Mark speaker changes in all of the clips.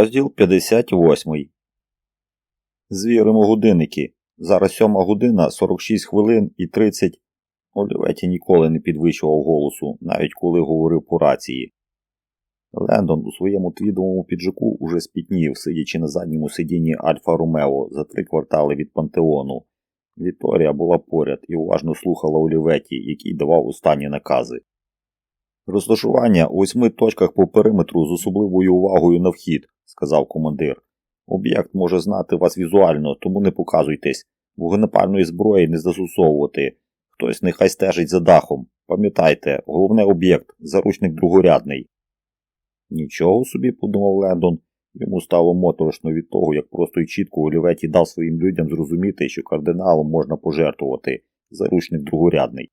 Speaker 1: Розділ 58. Звіримо годинники. Зараз 7 година 46 хвилин і 30. Оліветі ніколи не підвищував голосу, навіть коли говорив по рації. Лендон у своєму твідовому піджаку уже спітнів, сидячи на задньому сидінні Альфа Ромео за три квартали від пантеону. Вікторія була поряд і уважно слухала Оліветі, який давав останні накази. Розташування у восьми точках по периметру з особливою увагою на вхід, сказав командир. Об'єкт може знати вас візуально, тому не показуйтесь. Вогнепальної зброї не застосовувати. Хтось нехай стежить за дахом. Пам'ятайте, головне об'єкт, заручник другорядний. Нічого собі, подумав Лендон. Йому стало моторошно від того, як просто й чітко Оліветі дав своїм людям зрозуміти, що кардиналом можна пожертвувати. Заручник другорядний.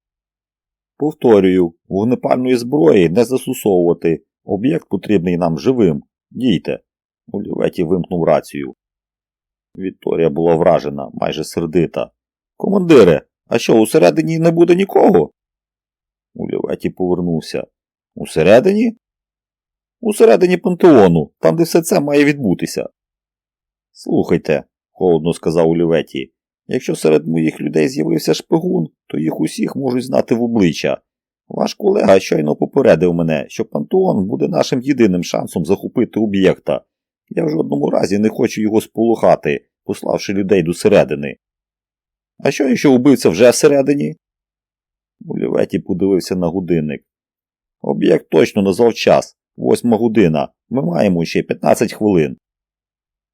Speaker 1: Повторюю, вогнепальної зброї не застосовувати. Об'єкт потрібний нам живим. Дійте. Оліветі вимкнув рацію. Вікторія була вражена, майже сердита. Командире, а що, усередині не буде нікого? Оліветі повернувся. Усередині? Усередині пантеону, там, де все це має відбутися. Слухайте, холодно сказав Оліветі, Якщо серед моїх людей з'явився шпигун, то їх усіх можуть знати в обличчя. Ваш колега щойно попередив мене, що пантеон буде нашим єдиним шансом захопити об'єкта. Я в жодному разі не хочу його сполохати, пославши людей до середини. А що, якщо убивця вже всередині? Оліветі подивився на годинник. Об'єкт точно назвав час восьма година. Ми маємо ще 15 хвилин.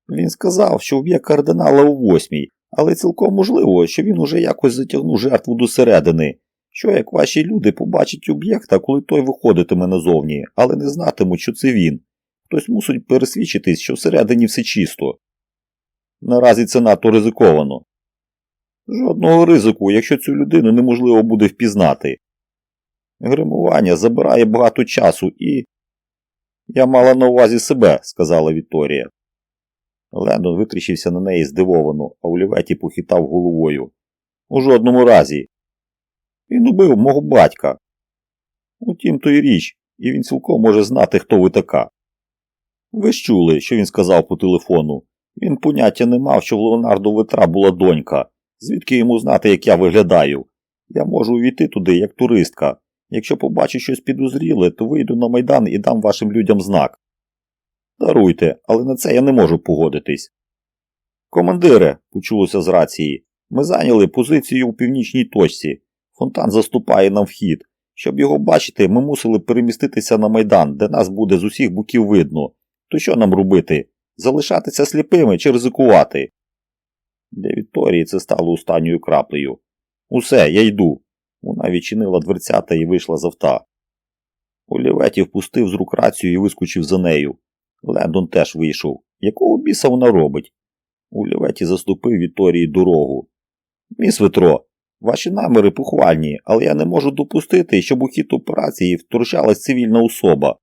Speaker 1: Він сказав, що об'єкт кардинала о восьмій, але цілком можливо, що він уже якось затягнув жертву до середини. Що як ваші люди побачать об'єкта, коли той виходитиме назовні, але не знатимуть, що це він. Хтось мусить пересвідчитись, що всередині все чисто. Наразі це надто ризиковано. Жодного ризику, якщо цю людину неможливо буде впізнати. Гримування забирає багато часу і. Я мала на увазі себе, сказала Вікторія. Лендон витріщився на неї здивовано, а Оліветі похитав головою. У жодному разі. Він убив мого батька. Утім, то й річ, і він цілком може знати, хто ви така. Ви ж чули, що він сказав по телефону. Він поняття не мав, що в Леонардо Ветра була донька. Звідки йому знати, як я виглядаю? Я можу увійти туди, як туристка. Якщо побачу щось підозріле, то вийду на майдан і дам вашим людям знак. Даруйте, але на це я не можу погодитись. Командире, почулося з рації, ми зайняли позицію у північній точці. Фонтан заступає нам вхід. Щоб його бачити, ми мусили переміститися на майдан, де нас буде з усіх боків видно. То що нам робити? Залишатися сліпими чи ризикувати? Для Вікторії це стало останньою краплею. Усе, я йду. Вона відчинила дверцята і вийшла з авта. Оліветі впустив з рук рацію і вискочив за нею. Лендон теж вийшов. Якого біса вона робить? У ліветі заступив Віторії дорогу. Міс Ветро, ваші наміри похвальні, але я не можу допустити, щоб у хід операції втручалась цивільна особа.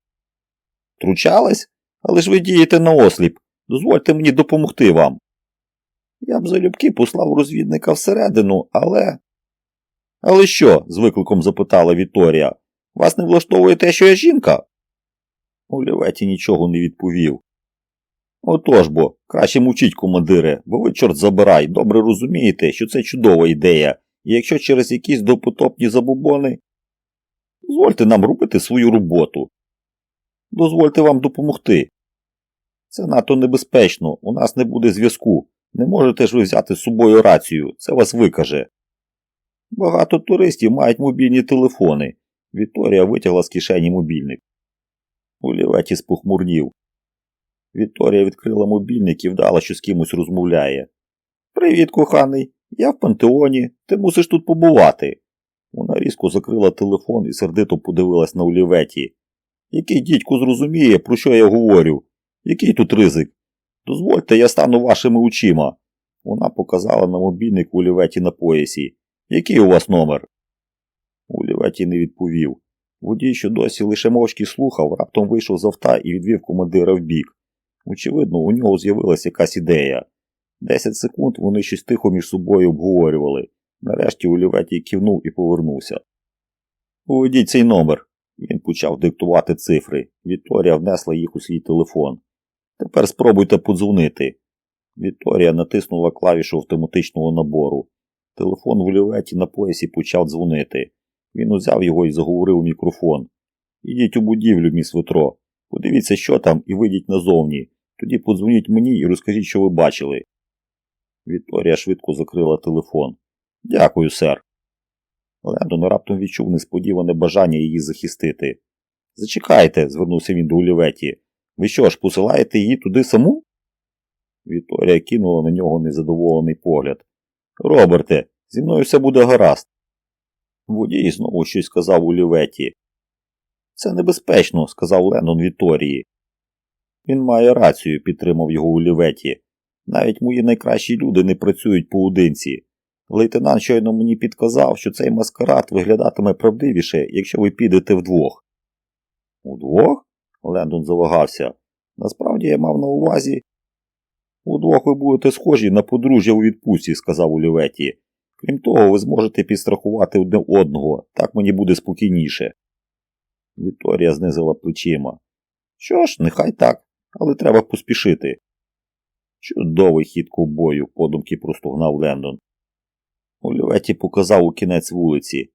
Speaker 1: Втручалась? Але ж ви дієте на осліп. Дозвольте мені допомогти вам. Я б залюбки послав розвідника всередину, але. Але що? з викликом запитала Віторія. Вас не влаштовує те, що я жінка? Оліветі нічого не відповів. Отож бо, краще мовчіть, командире, бо ви, чорт забирай, добре розумієте, що це чудова ідея, і якщо через якісь допотопні забобони, дозвольте нам робити свою роботу. Дозвольте вам допомогти. Це надто небезпечно, у нас не буде зв'язку. Не можете ж ви взяти з собою рацію, це вас викаже. Багато туристів мають мобільні телефони. Вікторія витягла з кишені мобільник. Оліветі спохмурнів. Вікторія відкрила мобільник і вдала, що з кимось розмовляє. Привіт, коханий. Я в пантеоні. Ти мусиш тут побувати. Вона різко закрила телефон і сердито подивилась на Оліветі. Який дідько зрозуміє, про що я говорю? Який тут ризик? Дозвольте, я стану вашими очима. Вона показала на мобільник Оліветі на поясі. Який у вас номер? Оліветі не відповів. Водій, що досі лише мовчки слухав, раптом вийшов з авта і відвів командира в бік. Очевидно, у нього з'явилася якась ідея. Десять секунд вони щось тихо між собою обговорювали. Нарешті Оліветій кивнув і повернувся. Уведіть цей номер. Він почав диктувати цифри. Вікторія внесла їх у свій телефон. Тепер спробуйте подзвонити. Вікторія натиснула клавішу автоматичного набору. Телефон в люветі на поясі почав дзвонити. Він узяв його і заговорив у мікрофон. Ідіть у будівлю, міс Ветро. Подивіться, що там, і вийдіть назовні. Тоді подзвоніть мені і розкажіть, що ви бачили. Вікторія швидко закрила телефон. Дякую, сер. Лендон раптом відчув несподіване бажання її захистити. Зачекайте, звернувся він до Оліветі. Ви що ж, посилаєте її туди саму? Вікторія кинула на нього незадоволений погляд. Роберте, зі мною все буде гаразд. Водій знову щось сказав Оліветі. Це небезпечно, сказав Леннон Вікторії. Він має рацію, підтримав його Оліветі. Навіть мої найкращі люди не працюють поодинці. Лейтенант щойно мені підказав, що цей маскарад виглядатиме правдивіше, якщо ви підете вдвох. Удвох? Лендон завагався. Насправді я мав на увазі. Удвох ви будете схожі на подружжя у відпустці, сказав Оліветі. Крім того, ви зможете підстрахувати одне одного, так мені буде спокійніше. Вікторія знизила плечима. Що ж, нехай так, але треба поспішити. Чудовий хід ковбою, подумки простогнав Лендон. Оліветі показав у кінець вулиці.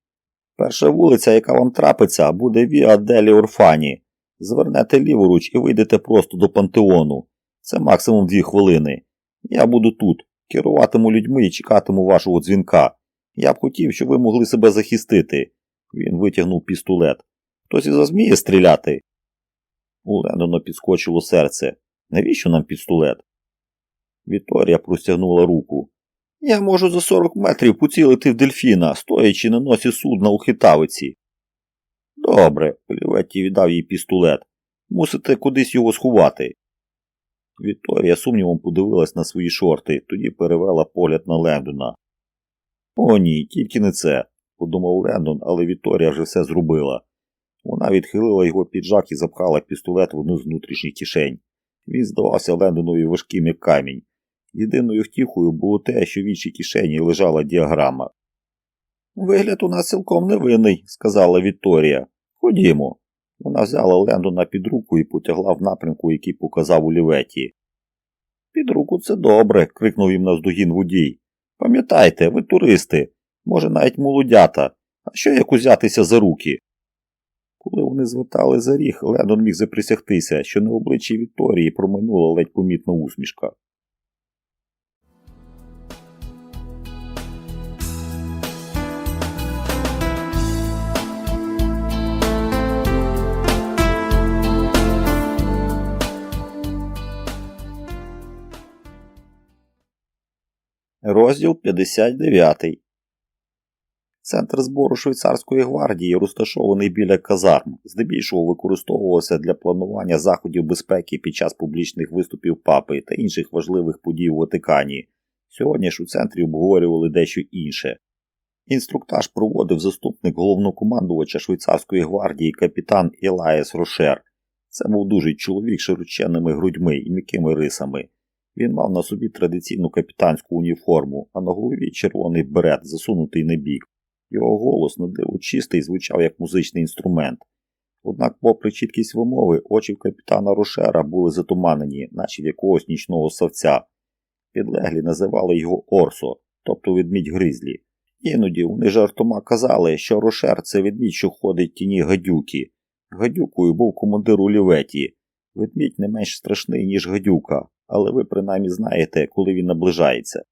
Speaker 1: Перша вулиця, яка вам трапиться, буде Віа Делі Орфані. Звернете ліворуч і вийдете просто до пантеону. Це максимум дві хвилини. Я буду тут, керуватиму людьми і чекатиму вашого дзвінка. Я б хотів, щоб ви могли себе захистити. Він витягнув пістолет. Хтось із вас вміє стріляти? У Лендона підскочило серце. Навіщо нам пістолет? Вікторія простягнула руку. Я можу за 40 метрів поцілити в дельфіна, стоячи на носі судна у хитавиці. Добре, Оліветті віддав їй пістолет. Мусите кудись його сховати. Вікторія сумнівом подивилась на свої шорти, тоді перевела погляд на Лендона. О, ні, тільки не це, подумав Лендон, але Вікторія вже все зробила. Вона відхилила його піджак і запхала пістолет в одну з внутрішніх кишень. Він здавався Лендонові важким як камінь. Єдиною втіхою було те, що в іншій кишені лежала діаграма. Вигляд у нас цілком невинний, сказала Вікторія. Ходімо. Вона взяла Лендона під руку і потягла в напрямку, який показав у ліветі. Під руку це добре, крикнув їм наздогін водій. Пам'ятайте, ви туристи, може, навіть молодята. А що як узятися за руки? Коли вони звертали за ріг, Лендон міг заприсягтися, що на обличчі Вікторії промайнула ледь помітна усмішка. Розділ 59 Центр збору швейцарської гвардії розташований біля казарм, здебільшого використовувався для планування заходів безпеки під час публічних виступів папи та інших важливих подій у Ватикані. Сьогодні ж у центрі обговорювали дещо інше. Інструктаж проводив заступник головнокомандувача швейцарської гвардії капітан Елаєс Рошер. Це був дуже чоловік з широченними грудьми і м'якими рисами. Він мав на собі традиційну капітанську уніформу, а на голові червоний берет, засунутий на бік. Його голос на диво чистий звучав як музичний інструмент. Однак, попри чіткість вимови, очі в капітана Рошера були затуманені, наче в якогось нічного савця. Підлеглі називали його Орсо, тобто ведмідь гризлі. Іноді вони жартома казали, що Рошер це ведмідь, що ходить в тіні гадюки. Гадюкою був командир у ліветі. Ведмідь не менш страшний, ніж гадюка, але ви принаймні знаєте, коли він наближається.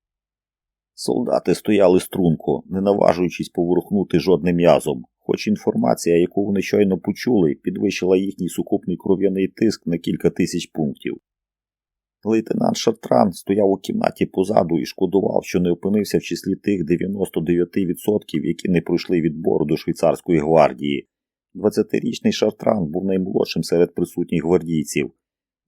Speaker 1: Солдати стояли струнко, не наважуючись поворухнути жодним м'язом, хоч інформація, яку вони щойно почули, підвищила їхній сукупний кров'яний тиск на кілька тисяч пунктів. Лейтенант Шартран стояв у кімнаті позаду і шкодував, що не опинився в числі тих 99%, які не пройшли відбору до швейцарської гвардії. 20-річний Шартран був наймолодшим серед присутніх гвардійців.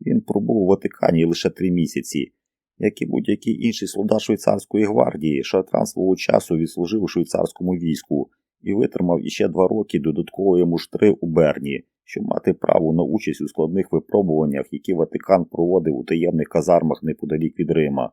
Speaker 1: Він пробув у Ватикані лише три місяці. Як і будь-який інший солдат швейцарської гвардії, Шартран свого часу відслужив у швейцарському війську і витримав іще два роки додаткової муштри у Берні, щоб мати право на участь у складних випробуваннях, які Ватикан проводив у таємних казармах неподалік від Рима.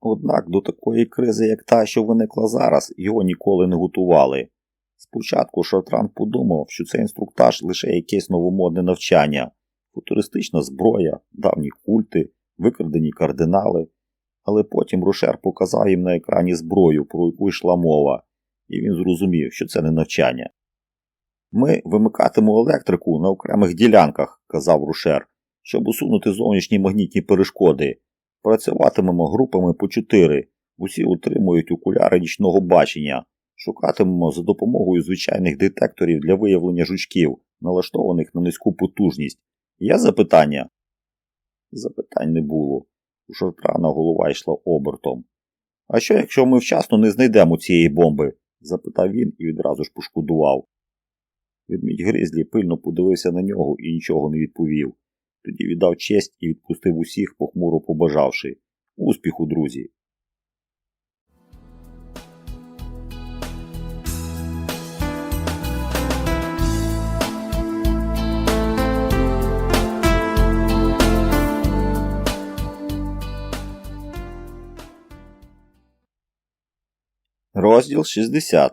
Speaker 1: Однак до такої кризи, як та, що виникла зараз, його ніколи не готували. Спочатку Шартран подумав, що це інструктаж лише якесь новомодне навчання, футуристична зброя, давні культи, викрадені кардинали. Але потім Рушер показав їм на екрані зброю, про яку йшла мова, і він зрозумів, що це не навчання. Ми вимикатимемо електрику на окремих ділянках, казав Рушер, щоб усунути зовнішні магнітні перешкоди. Працюватимемо групами по чотири, усі утримують окуляри нічного бачення, шукатимемо за допомогою звичайних детекторів для виявлення жучків, налаштованих на низьку потужність. Є запитання? Запитань не було. У Шортрана голова йшла обертом. А що, якщо ми вчасно не знайдемо цієї бомби? запитав він і відразу ж пошкодував. Відмідь Гризлі пильно подивився на нього і нічого не відповів. Тоді віддав честь і відпустив усіх, похмуро побажавши. Успіху, друзі! Розділ 60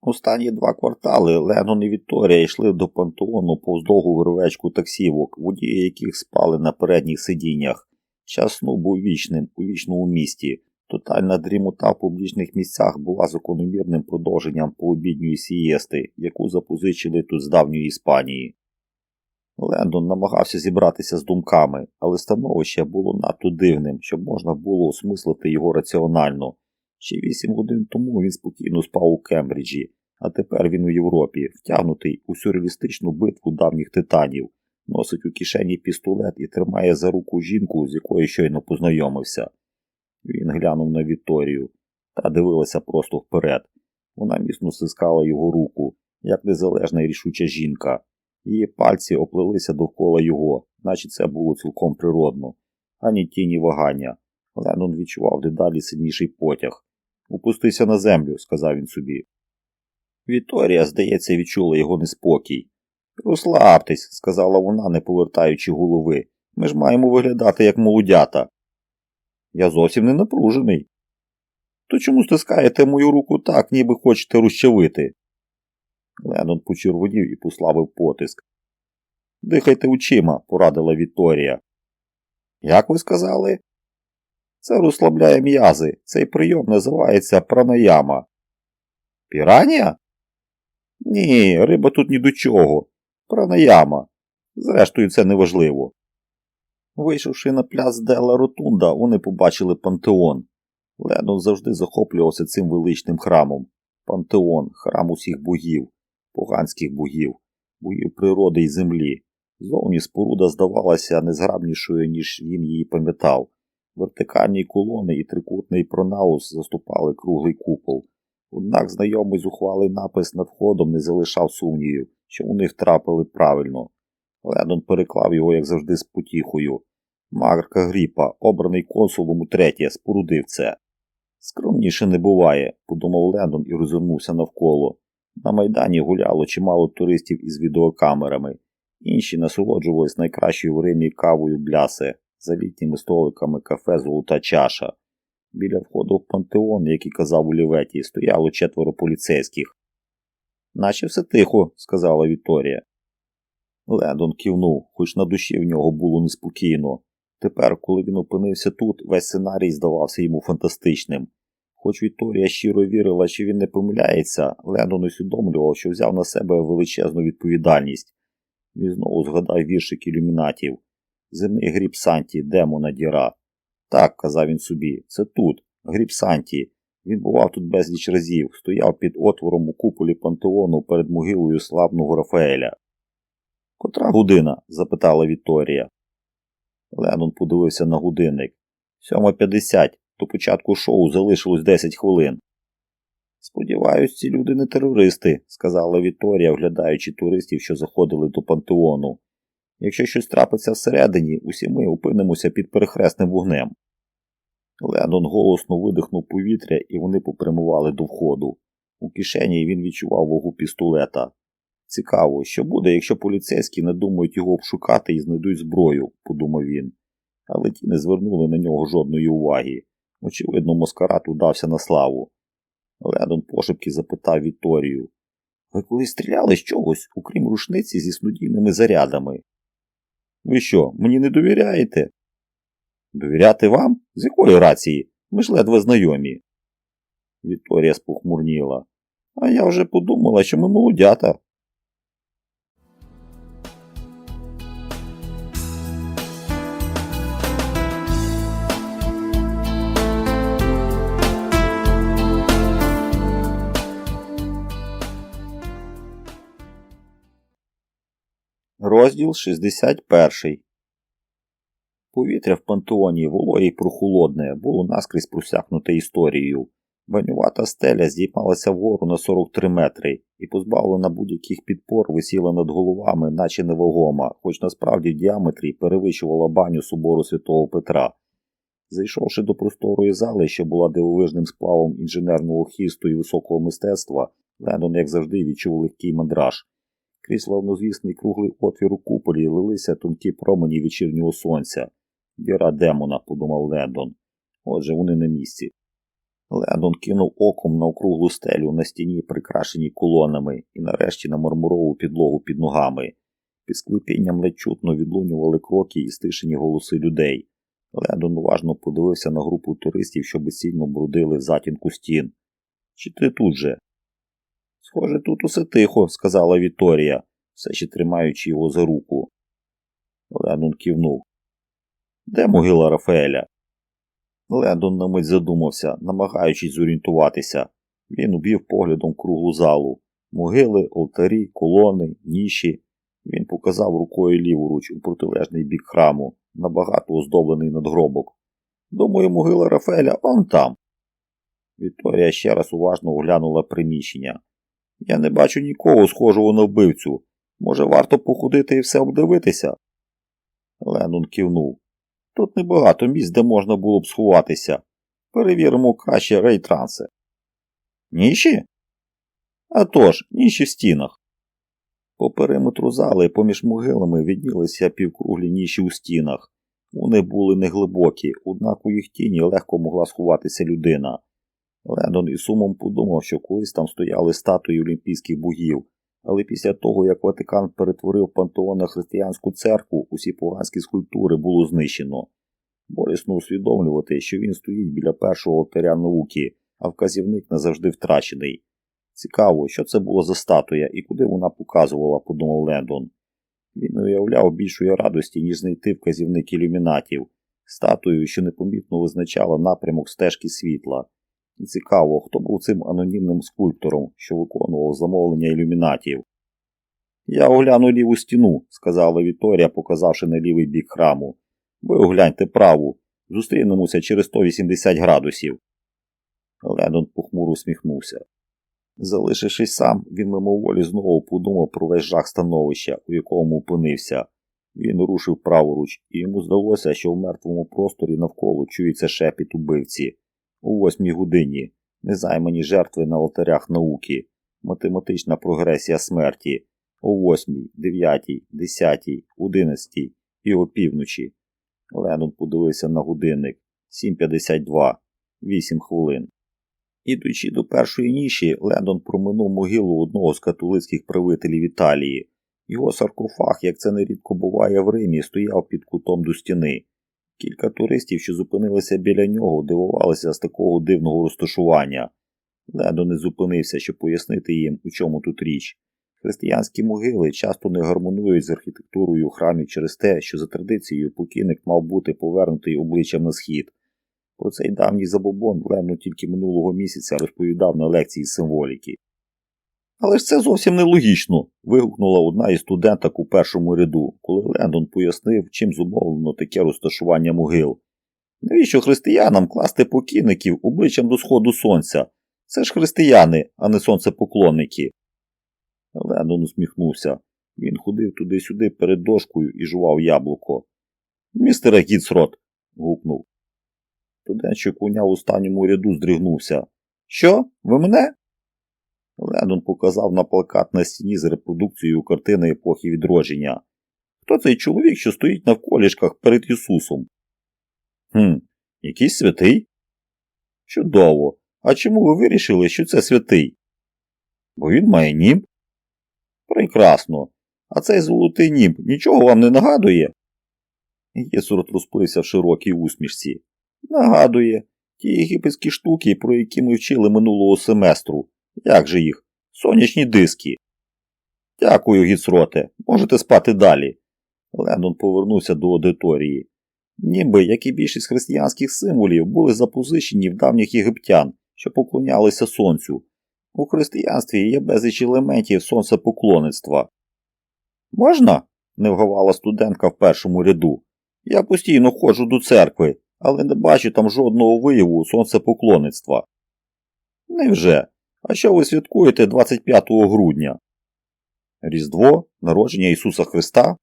Speaker 1: Останні два квартали Ленон і Вікторія йшли до пантеону повз довгу вервечку таксівок, водії яких спали на передніх сидіннях. Час сну був вічним у вічному місті. Тотальна дрімота в публічних місцях була закономірним продовженням пообідньої сієсти, яку запозичили тут з давньої Іспанії. Лендон намагався зібратися з думками, але становище було надто дивним, щоб можна було осмислити його раціонально. Ще вісім годин тому він спокійно спав у Кембриджі, а тепер він у Європі, втягнутий у сюрреалістичну битву давніх титанів, носить у кишені пістолет і тримає за руку жінку, з якою щойно познайомився. Він глянув на Вікторію та дивилася просто вперед. Вона міцно стискала його руку, як незалежна і рішуча жінка. Її пальці оплелися довкола його, наче це було цілком природно, ані тіні вагання. Леннон відчував дедалі сильніший потяг. Упустися на землю, сказав він собі. Віторія, здається, відчула його неспокій. Розслабтесь, сказала вона, не повертаючи голови. Ми ж маємо виглядати як молодята. Я зовсім не напружений. То чому стискаєте мою руку так, ніби хочете розчавити? Леннон почервонів і послабив потиск. Дихайте очима, порадила Вікторія. Як ви сказали? Це розслабляє м'язи. Цей прийом називається пранаяма. Піранія? Ні, риба тут ні до чого. Пранаяма. Зрештою, це неважливо. Вийшовши на пляц Дела Ротунда, вони побачили пантеон. Леннон завжди захоплювався цим величним храмом. Пантеон, храм усіх богів, поганських богів, богів природи і землі. Зовні споруда здавалася незграбнішою, ніж він її пам'ятав. Вертикальні колони і трикутний пронаус заступали круглий купол. Однак знайомий зухвалий напис над входом не залишав сумнівів, що у них трапили правильно. Леннон переклав його, як завжди, з потіхою. Марка Гріпа, обраний консулом утретє, спорудив це. Скромніше не буває, подумав Леннон і розвернувся навколо. На майдані гуляло чимало туристів із відеокамерами. Інші насолоджувались найкращою в Римі кавою блясе за літніми столиками кафе Золота чаша. Біля входу в пантеон, як і казав у Ліветі, стояло четверо поліцейських. Наче все тихо, сказала Вікторія. Лендон кивнув, хоч на душі в нього було неспокійно. Тепер, коли він опинився тут, весь сценарій здавався йому фантастичним. Хоч Вікторія щиро вірила, що він не помиляється, Лендон усвідомлював, що взяв на себе величезну відповідальність. Він знову згадав віршик ілюмінатів земний гріб Санті, демона діра. Так, казав він собі, це тут, гріб Санті. Він бував тут безліч разів, стояв під отвором у куполі пантеону перед могилою славного Рафаеля. Котра година? запитала Вікторія. Леннон подивився на годинник. Сьома п'ятдесят. До початку шоу залишилось 10 хвилин. Сподіваюсь, ці люди не терористи, сказала Вікторія, оглядаючи туристів, що заходили до пантеону. Якщо щось трапиться всередині, усі ми опинимося під перехресним вогнем. Леннон голосно видихнув повітря, і вони попрямували до входу. У кишені він відчував вагу пістолета. Цікаво, що буде, якщо поліцейські надумають його обшукати і знайдуть зброю, подумав він. Але ті не звернули на нього жодної уваги. Очевидно, маскарад удався на славу. Леннон пошепки запитав Вікторію. Ви коли стріляли з чогось, окрім рушниці зі снудійними зарядами? Ви що, мені не довіряєте? Довіряти вам? З якої рації? Ми ж ледве знайомі. Вікторія спохмурніла. А я вже подумала, що ми молодята. Розділ 61 Повітря в пантеоні вологе й прохолодне було наскрізь просякнуте історією. Банювата стеля здіймалася вгору на 43 метри і, позбавлена будь-яких підпор, висіла над головами, наче невагома, хоч насправді в діаметрі перевищувала баню собору святого Петра. Зайшовши до просторої зали, що була дивовижним сплавом інженерного хісту і високого мистецтва, Леннон, як завжди, відчув легкий мандраж. Крізь славнозвісний круглий отвір у куполі лилися тонкі промені вечірнього сонця. Діра демона, подумав Лендон. Отже, вони на місці. Лендон кинув оком на округлу стелю на стіні, прикрашеній колонами, і нарешті на мармурову підлогу під ногами. Під склепінням ледь чутно відлунювали кроки і стишені голоси людей. Лендон уважно подивився на групу туристів, що безцільно брудили затінку стін. Чи ти тут же? Схоже, тут усе тихо, сказала Віторія, все ще тримаючи його за руку. Лендон кивнув. Де могила Рафаеля? Лендон на мить задумався, намагаючись зорієнтуватися. Він убів поглядом круглу залу. Могили, алтарі, колони, ніші. Він показав рукою ліворуч у протилежний бік храму, набагато оздоблений надгробок. Думаю, могила Рафаеля он там. Вікторія ще раз уважно оглянула приміщення. Я не бачу нікого схожого на вбивцю. Може, варто походити і все обдивитися? Леннон кивнув. Тут небагато місць, де можна було б сховатися. Перевіримо краще рейтранси. Ніші? А тож, ніші в стінах. По периметру зали поміж могилами віднілися півкруглі ніші у стінах. Вони були неглибокі, однак у їх тіні легко могла сховатися людина. Лендон із сумом подумав, що колись там стояли статуї олімпійських богів, але після того, як Ватикан перетворив пантеон на християнську церкву, усі поганські скульптури було знищено. Болісно усвідомлювати, що він стоїть біля першого алтаря науки, а вказівник назавжди втрачений. Цікаво, що це було за статуя і куди вона показувала, подумав Лендон. Він не уявляв більшої радості, ніж знайти вказівник ілюмінатів, статую, що непомітно визначала напрямок стежки світла. І цікаво, хто був цим анонімним скульптором, що виконував замовлення ілюмінатів. Я огляну ліву стіну, сказала Віторія, показавши на лівий бік храму. Ви огляньте праву. Зустрінемося через 180 градусів. Лендон похмуро усміхнувся. Залишившись сам, він мимоволі знову подумав про весь жах становища, у якому опинився. Він рушив праворуч, і йому здалося, що в мертвому просторі навколо чується шепіт убивці. У восьмій годині незаймані жертви на алтарях науки, математична прогресія смерті о восьмій, дев'ятій, десятій, одинадцятій і опівночі. Леннон подивився на годинник 7.52, 8 хвилин. Ідучи до першої ніші, Лендон проминув могилу одного з католицьких правителів Італії. Його саркофаг, як це нерідко буває в Римі, стояв під кутом до стіни. Кілька туристів, що зупинилися біля нього, дивувалися з такого дивного розташування. Лендон не зупинився, щоб пояснити їм, у чому тут річ. Християнські могили часто не гармонують з архітектурою храмів через те, що за традицією покійник мав бути повернутий обличчям на схід. Про цей давній забобон Леннон тільки минулого місяця розповідав на лекції символіки. Але ж це зовсім нелогічно. вигукнула одна із студенток у першому ряду, коли Лендон пояснив, чим зумовлено таке розташування могил. Навіщо християнам класти покійників обличчям до сходу сонця? Це ж християни, а не сонцепоклонники. Лендон усміхнувся. Він ходив туди-сюди перед дошкою і жував яблуко. Містере Гіцрот. гукнув. Студент, що куня в останньому ряду здригнувся. Що? Ви мене? Лендон показав на плакат на стіні з репродукцією картини епохи відродження. Хто цей чоловік, що стоїть на колішках перед Ісусом? «Хм, якийсь святий? Чудово. А чому ви вирішили, що це святий? Бо він має німб. Прекрасно. А цей золотий німб нічого вам не нагадує? Єсурот розплився в широкій усмішці. Нагадує, ті єгипетські штуки, про які ми вчили минулого семестру. Як же їх? Сонячні диски. Дякую, Гіцроте. Можете спати далі. Лендон повернувся до аудиторії. Ніби, як і більшість християнських символів, були запозичені в давніх єгиптян, що поклонялися сонцю. У християнстві є безліч елементів сонцепоклонництва. Можна? не вгавала студентка в першому ряду. Я постійно ходжу до церкви, але не бачу там жодного вияву сонцепоклонництва. Невже? А що ви святкуєте 25 грудня? Різдво, народження Ісуса Христа?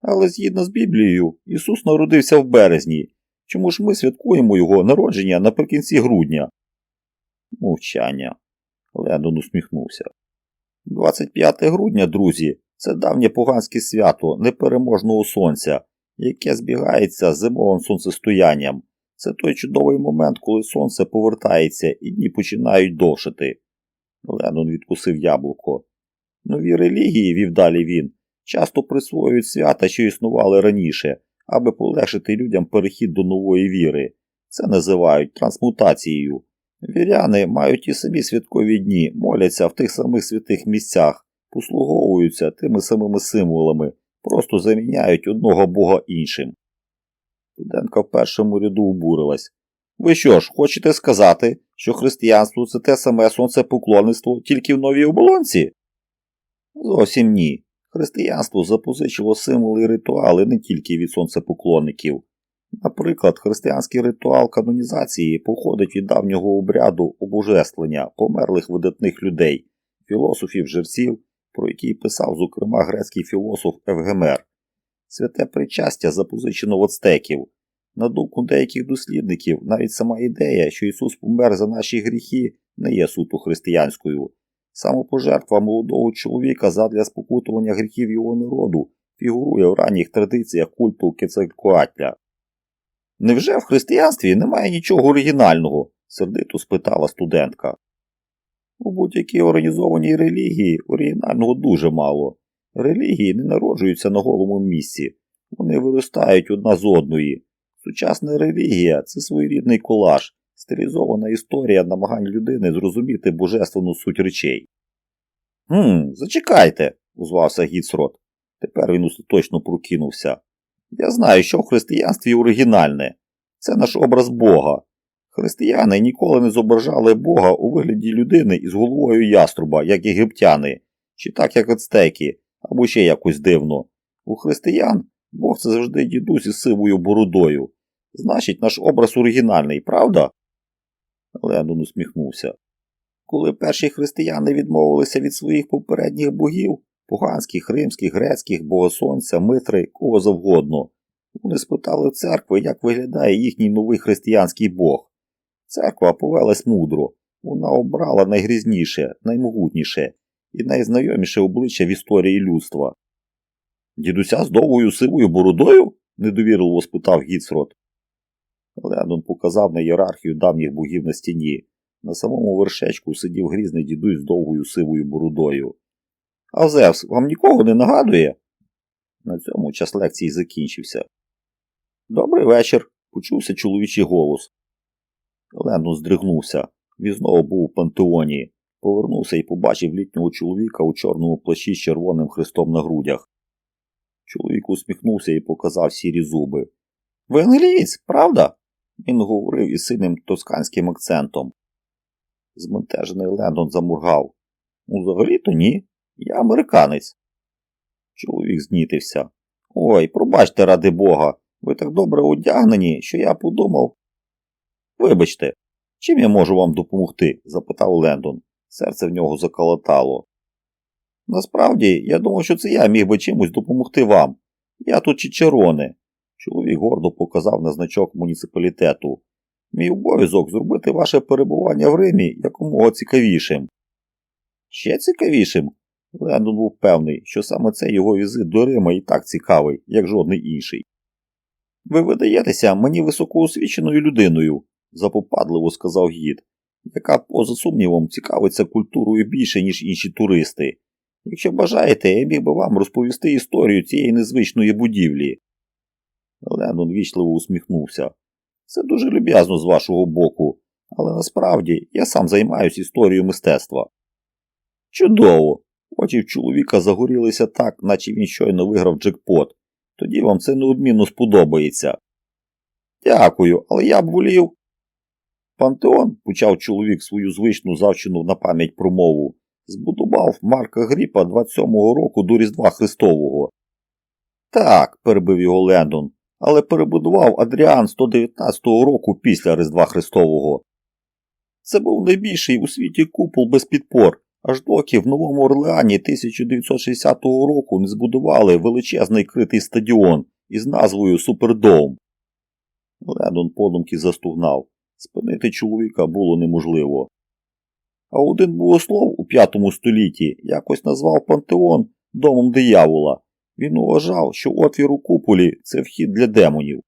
Speaker 1: Але згідно з Біблією, Ісус народився в березні. Чому ж ми святкуємо Його народження наприкінці грудня? Мовчання. Лендон усміхнувся. 25 грудня, друзі, це давнє поганське свято непереможного сонця, яке збігається з зимовим сонцестоянням. Це той чудовий момент, коли сонце повертається і дні починають довшити. Леннон відкусив яблуко. Нові релігії, вів далі він, часто присвоюють свята, що існували раніше, аби полегшити людям перехід до нової віри. Це називають трансмутацією. Віряни мають ті самі святкові дні, моляться в тих самих святих місцях, послуговуються тими самими символами, просто заміняють одного бога іншим. Студентка в першому ряду обурилась. Ви що ж, хочете сказати, що християнство це те саме сонцепоклонництво тільки в новій оболонці? Зовсім ні. Християнство запозичило символи і ритуали не тільки від сонцепоклонників. Наприклад, християнський ритуал канонізації походить від давнього обряду обожествлення померлих видатних людей, філософів жерців, про який писав, зокрема, грецький філософ Евгемер. Святе причастя запозичено в ацтеків. На думку деяких дослідників, навіть сама ідея, що Ісус помер за наші гріхи, не є суто християнською. Самопожертва молодого чоловіка задля спокутування гріхів його народу фігурує в ранніх традиціях культу Кецалькоатля. Невже в християнстві немає нічого оригінального? сердито спитала студентка. У будь-якій організованій релігії оригінального дуже мало. Релігії не народжуються на голому місці, вони виростають одна з одної. Сучасна релігія це своєрідний колаж, стилізована історія намагань людини зрозуміти божественну суть речей. Гм, зачекайте, узвався Гіцрот. Тепер він остаточно прокинувся. Я знаю, що в християнстві оригінальне. Це наш образ Бога. Християни ніколи не зображали Бога у вигляді людини із головою яструба, як єгиптяни, чи так, як ацтеки, або ще якось дивно. У християн Бог це завжди дідусь із сивою бородою. Значить, наш образ оригінальний, правда? Лендон усміхнувся. Коли перші християни відмовилися від своїх попередніх богів, поганських, римських, грецьких, богосонця, митри, кого завгодно, вони спитали церкви, як виглядає їхній новий християнський бог. Церква повелась мудро, вона обрала найгрізніше, наймогутніше і найзнайоміше обличчя в історії людства. Дідуся з довгою сивою бородою? недовірливо спитав Гіцрот. Лендон показав на ієрархію давніх богів на стіні. На самому вершечку сидів грізний дідусь з довгою сивою бородою. А Зевс вам нікого не нагадує? На цьому час лекції закінчився. Добрий вечір, почувся чоловічий голос. Лендон здригнувся. Він знову був у пантеоні. Повернувся і побачив літнього чоловіка у чорному плащі з червоним хрестом на грудях. Чоловік усміхнувся і показав сірі зуби. Ви англієць, правда? Він говорив із сильним тосканським акцентом. Зментежений Лендон замургав. Взагалі-то ні. Я американець. Чоловік знітився. Ой, пробачте, ради Бога, ви так добре одягнені, що я подумав. Вибачте, чим я можу вам допомогти? запитав Лендон. Серце в нього заколотало. Насправді, я думав, що це я міг би чимось допомогти вам. Я тут Чичероне. Чоловік гордо показав на значок муніципалітету. Мій обов'язок зробити ваше перебування в Римі якомога цікавішим. Ще цікавішим? Лендон був певний, що саме цей його візит до Рима і так цікавий, як жодний інший. Ви видаєтеся мені високоосвіченою людиною, запопадливо сказав гід, яка, поза сумнівом, цікавиться культурою більше, ніж інші туристи. Якщо бажаєте, я міг би вам розповісти історію цієї незвичної будівлі. Леннон вічливо усміхнувся. Це дуже люб'язно з вашого боку, але насправді я сам займаюся історією мистецтва. Чудово! Очі в чоловіка загорілися так, наче він щойно виграв джекпот. Тоді вам це неодмінно сподобається. Дякую, але я б волів. Пантеон, почав чоловік свою звичну завчену на пам'ять промову, збудував Марка Гріпа 27-го року до Різдва Христового. Так, перебив його Лендон, але перебудував Адріан 119-го року після Різдва Христового. Це був найбільший у світі купол без підпор, аж доки в Новому Орлеані 1960 року не збудували величезний критий стадіон із назвою Супердоум. Лендон подумки застугнав. Спинити чоловіка було неможливо. А один богослов у п'ятому столітті якось назвав пантеон домом диявола. Він вважав, що отвір у куполі це вхід для демонів.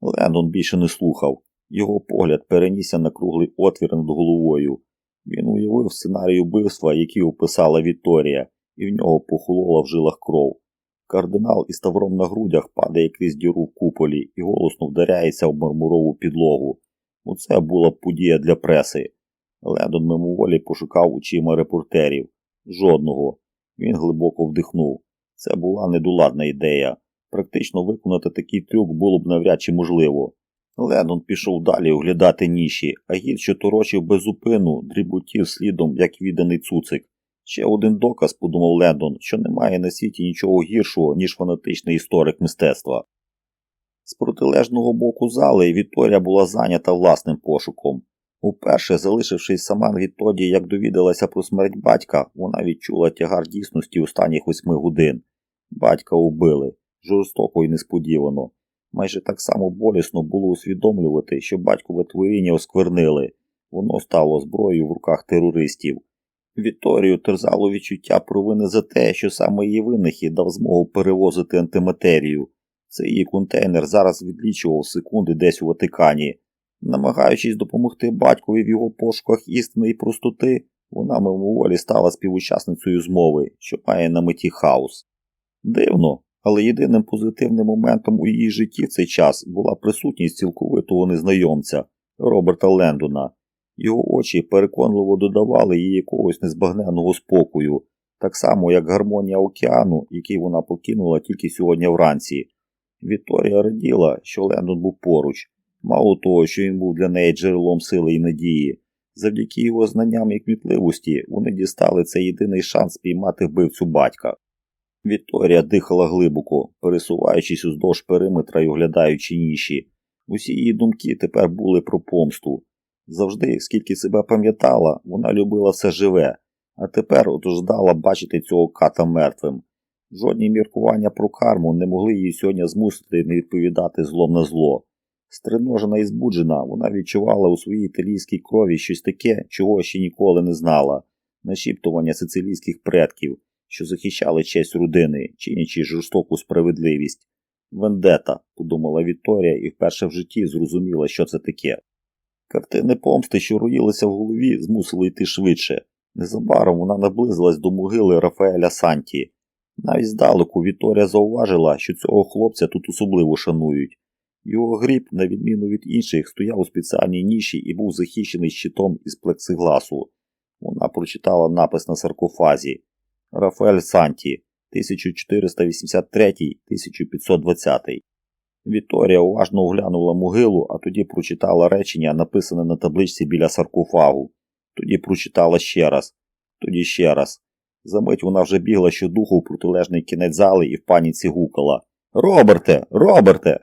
Speaker 1: Лендон більше не слухав. Його погляд перенісся на круглий отвір над головою. Він уявив сценарій убивства, який описала Вікторія, і в нього похолола в жилах кров. Кардинал із тавром на грудях падає крізь діру в куполі і голосно вдаряється в мармурову підлогу. Оце була б подія для преси. Лендон мимоволі пошукав очима репортерів. Жодного. Він глибоко вдихнув. Це була недоладна ідея. Практично виконати такий трюк було б навряд чи можливо. Леннон пішов далі оглядати ніші, а що торочив без зупину, дріботів слідом, як відданий цуцик. Ще один доказ, подумав Лендон, що немає на світі нічого гіршого, ніж фанатичний історик мистецтва. З протилежного боку зали Вікторія була зайнята власним пошуком. Уперше, залишившись сама відтоді, як довідалася про смерть батька, вона відчула тягар дійсності останніх восьми годин. Батька убили жорстоко і несподівано. Майже так само болісно було усвідомлювати, що батькове творіння осквернили. Воно стало зброєю в руках терористів. Вікторію терзало відчуття провини за те, що саме її винахід дав змогу перевозити антиматерію. Цей її контейнер зараз відлічував секунди десь у Ватикані. Намагаючись допомогти батькові в його пошуках істини і простоти, вона мимоволі стала співучасницею змови, що має на меті хаос. Дивно, але єдиним позитивним моментом у її житті в цей час була присутність цілковитого незнайомця Роберта Лендона. Його очі переконливо додавали їй якогось незбагненного спокою, так само, як гармонія океану, який вона покинула тільки сьогодні вранці. Вікторія раділа, що Лендон був поруч, мало того, що він був для неї джерелом сили і надії. Завдяки його знанням і кмітливості вони дістали цей єдиний шанс спіймати вбивцю батька. Вікторія дихала глибоко, пересуваючись уздовж периметра і оглядаючи ніші. Усі її думки тепер були про помсту. Завжди, скільки себе пам'ятала, вона любила все живе, а тепер от ждала бачити цього ката мертвим. Жодні міркування про карму не могли її сьогодні змусити не відповідати злом на зло. Стриножена і збуджена, вона відчувала у своїй італійській крові щось таке, чого ще ніколи не знала нашіптування сицилійських предків, що захищали честь родини, чинячи жорстоку справедливість. Вендета, подумала Вікторія і вперше в житті зрозуміла, що це таке. Картини помсти, що роїлися в голові, змусили йти швидше. Незабаром вона наблизилась до могили Рафаеля Санті. Навіть здалеку Вікторія зауважила, що цього хлопця тут особливо шанують. Його гріб, на відміну від інших, стояв у спеціальній ніші і був захищений щитом із плексигласу. Вона прочитала напис на саркофазі Рафаель Санті 1483-1520. Вікторія уважно оглянула могилу, а тоді прочитала речення, написане на табличці біля саркофагу. Тоді прочитала ще раз, тоді ще раз. Замить вона вже бігла щодуху в протилежний кінець зали і в паніці гукала Роберте, Роберте!